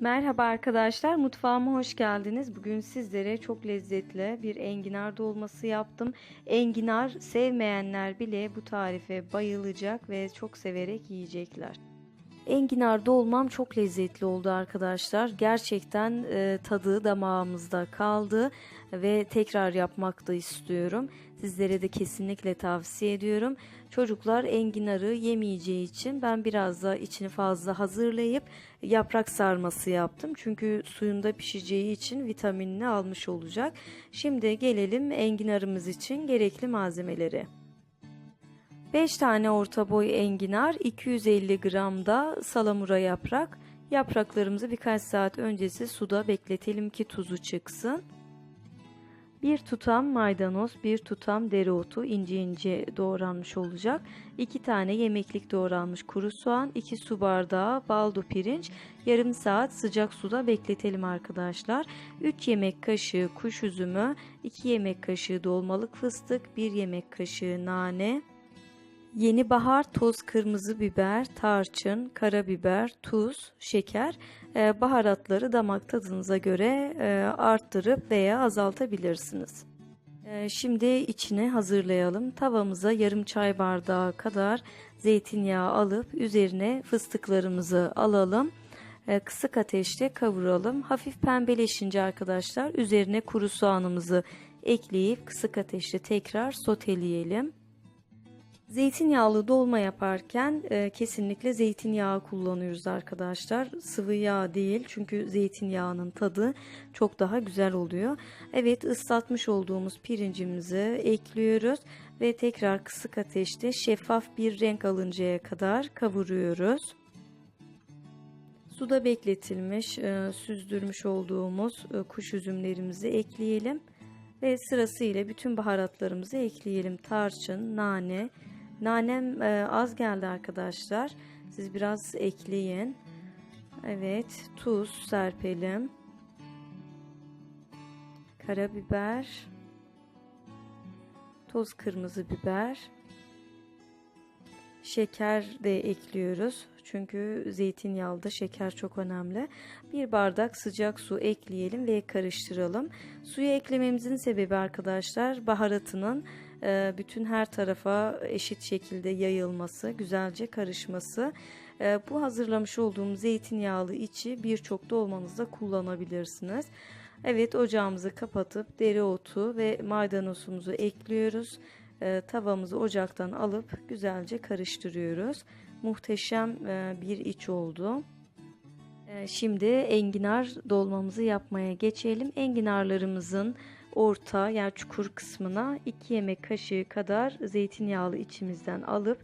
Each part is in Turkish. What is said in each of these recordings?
Merhaba arkadaşlar, mutfağıma hoş geldiniz. Bugün sizlere çok lezzetli bir enginar dolması yaptım. Enginar sevmeyenler bile bu tarife bayılacak ve çok severek yiyecekler. Enginar dolmam çok lezzetli oldu arkadaşlar. Gerçekten e, tadı damağımızda kaldı ve tekrar yapmak da istiyorum. Sizlere de kesinlikle tavsiye ediyorum. Çocuklar enginarı yemeyeceği için ben biraz da içini fazla hazırlayıp yaprak sarması yaptım. Çünkü suyunda pişeceği için vitaminini almış olacak. Şimdi gelelim enginarımız için gerekli malzemeleri. 5 tane orta boy enginar, 250 gram da salamura yaprak. Yapraklarımızı birkaç saat öncesi suda bekletelim ki tuzu çıksın. Bir tutam maydanoz, bir tutam dereotu ince ince doğranmış olacak. 2 tane yemeklik doğranmış kuru soğan, 2 su bardağı baldo pirinç, yarım saat sıcak suda bekletelim arkadaşlar. 3 yemek kaşığı kuş üzümü, 2 yemek kaşığı dolmalık fıstık, 1 yemek kaşığı nane, Yeni bahar, toz kırmızı biber, tarçın, karabiber, tuz, şeker, e, baharatları damak tadınıza göre e, arttırıp veya azaltabilirsiniz. E, şimdi içini hazırlayalım. Tavamıza yarım çay bardağı kadar zeytinyağı alıp üzerine fıstıklarımızı alalım. Kısık ateşte kavuralım. Hafif pembeleşince arkadaşlar üzerine kuru soğanımızı ekleyip kısık ateşte tekrar soteleyelim. Zeytinyağlı dolma yaparken e, kesinlikle zeytinyağı kullanıyoruz arkadaşlar. Sıvı yağ değil çünkü zeytinyağının tadı çok daha güzel oluyor. Evet ıslatmış olduğumuz pirincimizi ekliyoruz ve tekrar kısık ateşte şeffaf bir renk alıncaya kadar kavuruyoruz. Suda bekletilmiş, e, süzdürmüş olduğumuz e, kuş üzümlerimizi ekleyelim ve sırasıyla bütün baharatlarımızı ekleyelim. Tarçın, nane, Nanem e, az geldi arkadaşlar. Siz biraz ekleyin. Evet, tuz serpelim. Karabiber. Toz kırmızı biber. Şeker de ekliyoruz. Çünkü zeytinyağlıda şeker çok önemli. Bir bardak sıcak su ekleyelim ve karıştıralım. Suyu eklememizin sebebi arkadaşlar baharatının e, bütün her tarafa eşit şekilde yayılması, güzelce karışması. E, bu hazırlamış olduğum zeytinyağlı içi birçok dolmanızda kullanabilirsiniz. Evet ocağımızı kapatıp dereotu ve maydanozumuzu ekliyoruz. E, tavamızı ocaktan alıp güzelce karıştırıyoruz. Muhteşem bir iç oldu. Şimdi enginar dolmamızı yapmaya geçelim. Enginarlarımızın orta yani çukur kısmına 2 yemek kaşığı kadar zeytinyağlı içimizden alıp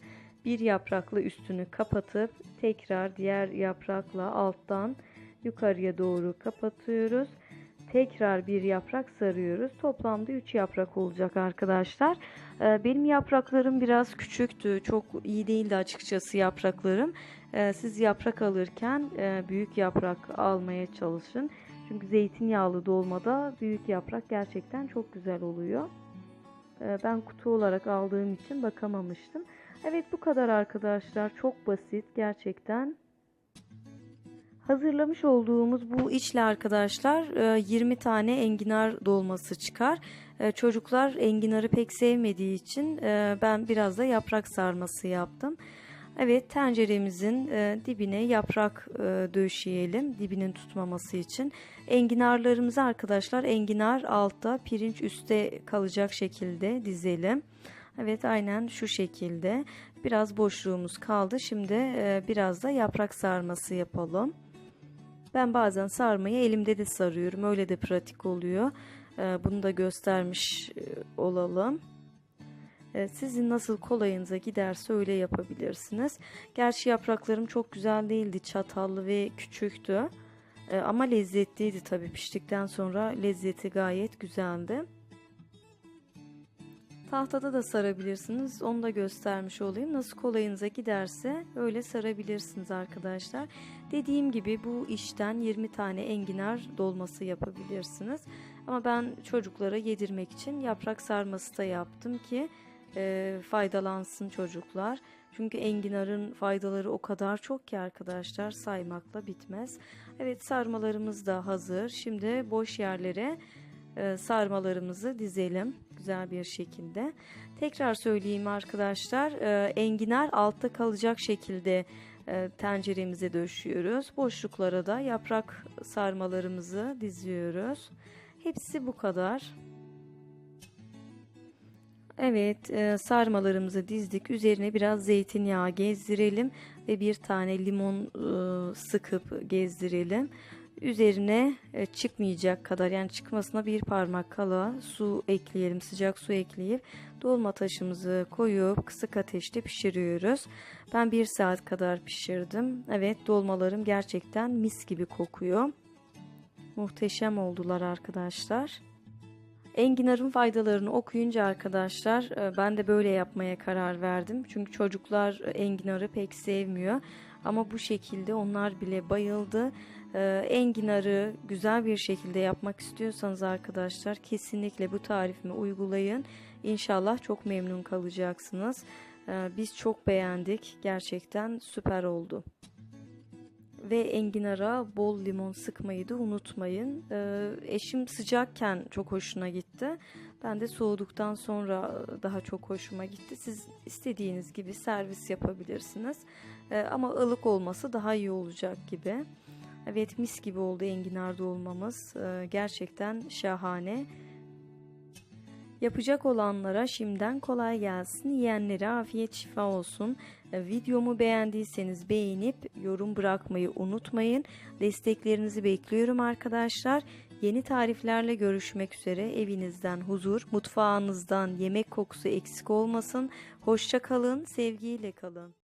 bir yaprakla üstünü kapatıp tekrar diğer yaprakla alttan yukarıya doğru kapatıyoruz. Tekrar bir yaprak sarıyoruz. Toplamda 3 yaprak olacak arkadaşlar. Ee, benim yapraklarım biraz küçüktü. Çok iyi değildi açıkçası yapraklarım. Ee, siz yaprak alırken e, büyük yaprak almaya çalışın. Çünkü zeytinyağlı dolmada büyük yaprak gerçekten çok güzel oluyor. Ee, ben kutu olarak aldığım için bakamamıştım. Evet bu kadar arkadaşlar. Çok basit gerçekten. Hazırlamış olduğumuz bu içle arkadaşlar 20 e, tane enginar dolması çıkar. E, çocuklar enginarı pek sevmediği için e, ben biraz da yaprak sarması yaptım. Evet tenceremizin e, dibine yaprak e, döşeyelim dibinin tutmaması için. Enginarlarımızı arkadaşlar enginar altta pirinç üstte kalacak şekilde dizelim. Evet aynen şu şekilde biraz boşluğumuz kaldı. Şimdi e, biraz da yaprak sarması yapalım. Ben bazen sarmayı elimde de sarıyorum öyle de pratik oluyor. E, bunu da göstermiş e, olalım. Ee, sizin nasıl kolayınıza giderse öyle yapabilirsiniz. Gerçi yapraklarım çok güzel değildi. Çatallı ve küçüktü. Ee, ama lezzetliydi tabii piştikten sonra lezzeti gayet güzeldi. Tahtada da sarabilirsiniz. Onu da göstermiş olayım. Nasıl kolayınıza giderse öyle sarabilirsiniz arkadaşlar. Dediğim gibi bu işten 20 tane enginar dolması yapabilirsiniz. Ama ben çocuklara yedirmek için yaprak sarması da yaptım ki e, faydalansın çocuklar. Çünkü enginarın faydaları o kadar çok ki arkadaşlar saymakla bitmez. Evet sarmalarımız da hazır. Şimdi boş yerlere e, sarmalarımızı dizelim güzel bir şekilde. Tekrar söyleyeyim arkadaşlar. E, enginar altta kalacak şekilde e, tenceremize döşüyoruz. Boşluklara da yaprak sarmalarımızı diziyoruz. Hepsi bu kadar. Evet e, sarmalarımızı dizdik. Üzerine biraz zeytinyağı gezdirelim ve bir tane limon e, sıkıp gezdirelim. Üzerine e, çıkmayacak kadar yani çıkmasına bir parmak kala su ekleyelim. Sıcak su ekleyip dolma taşımızı koyup kısık ateşte pişiriyoruz. Ben bir saat kadar pişirdim. Evet dolmalarım gerçekten mis gibi kokuyor. Muhteşem oldular arkadaşlar. Enginarın faydalarını okuyunca arkadaşlar e, ben de böyle yapmaya karar verdim. Çünkü çocuklar enginarı pek sevmiyor. Ama bu şekilde onlar bile bayıldı. E, enginarı güzel bir şekilde yapmak istiyorsanız arkadaşlar kesinlikle bu tarifimi uygulayın. İnşallah çok memnun kalacaksınız. E, biz çok beğendik. Gerçekten süper oldu ve enginara bol limon sıkmayı da unutmayın. Ee, eşim sıcakken çok hoşuna gitti. Ben de soğuduktan sonra daha çok hoşuma gitti. Siz istediğiniz gibi servis yapabilirsiniz. Ee, ama ılık olması daha iyi olacak gibi. Evet mis gibi oldu enginar dolmamız. Ee, gerçekten şahane. Yapacak olanlara şimdiden kolay gelsin. Yiyenlere afiyet şifa olsun. Videomu beğendiyseniz beğenip yorum bırakmayı unutmayın. Desteklerinizi bekliyorum arkadaşlar. Yeni tariflerle görüşmek üzere. Evinizden huzur, mutfağınızdan yemek kokusu eksik olmasın. Hoşça kalın, sevgiyle kalın.